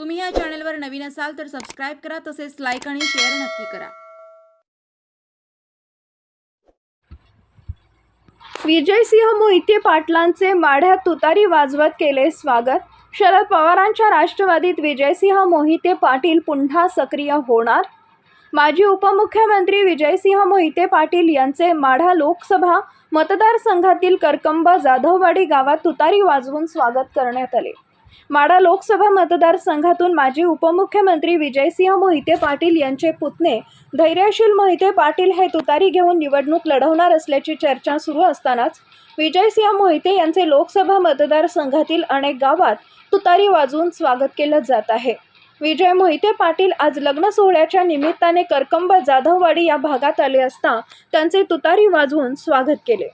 तुम्ही या चॅनलवर नवीन असाल तर सबस्क्राईब करा तसेच लाईक आणि शेअर नक्की करा. विजयसिंह मोहिते पाटलांचे माढ्यात तुतारी वाजवत केले स्वागत. शरद पवारांच्या राष्ट्रवादीत विजयसिंह मोहिते पाटील पुन्हा सक्रिय होणार? माजी उपमुख्यमंत्री विजयसिंह मोहिते पाटील यांचे माढा लोकसभा मतदारसंघातील करकंब जाधववाडी गावात तुतारी वाजवून स्वागत करण्यात आले. माडा लोकसभा मतदारसंघातून माजी उपमुख्यमंत्री विजयसिंह मोहिते पाटील यांचे पुतणे धैर्यशील मोहिते पाटील हे तुतारी घेऊन निवडणूक लढवणार असल्याची चर्चा सुरू असतानाच विजयसिंह मोहिते यांचे लोकसभा मतदारसंघातील अनेक गावात तुतारी वाजवून स्वागत केलं जात आहे. विजय मोहिते पाटील आज लग्न सोहळ्याच्या निमित्ताने करकंब जाधववाडी या भागात आले असता त्यांचे तुतारी वाजवून स्वागत केले.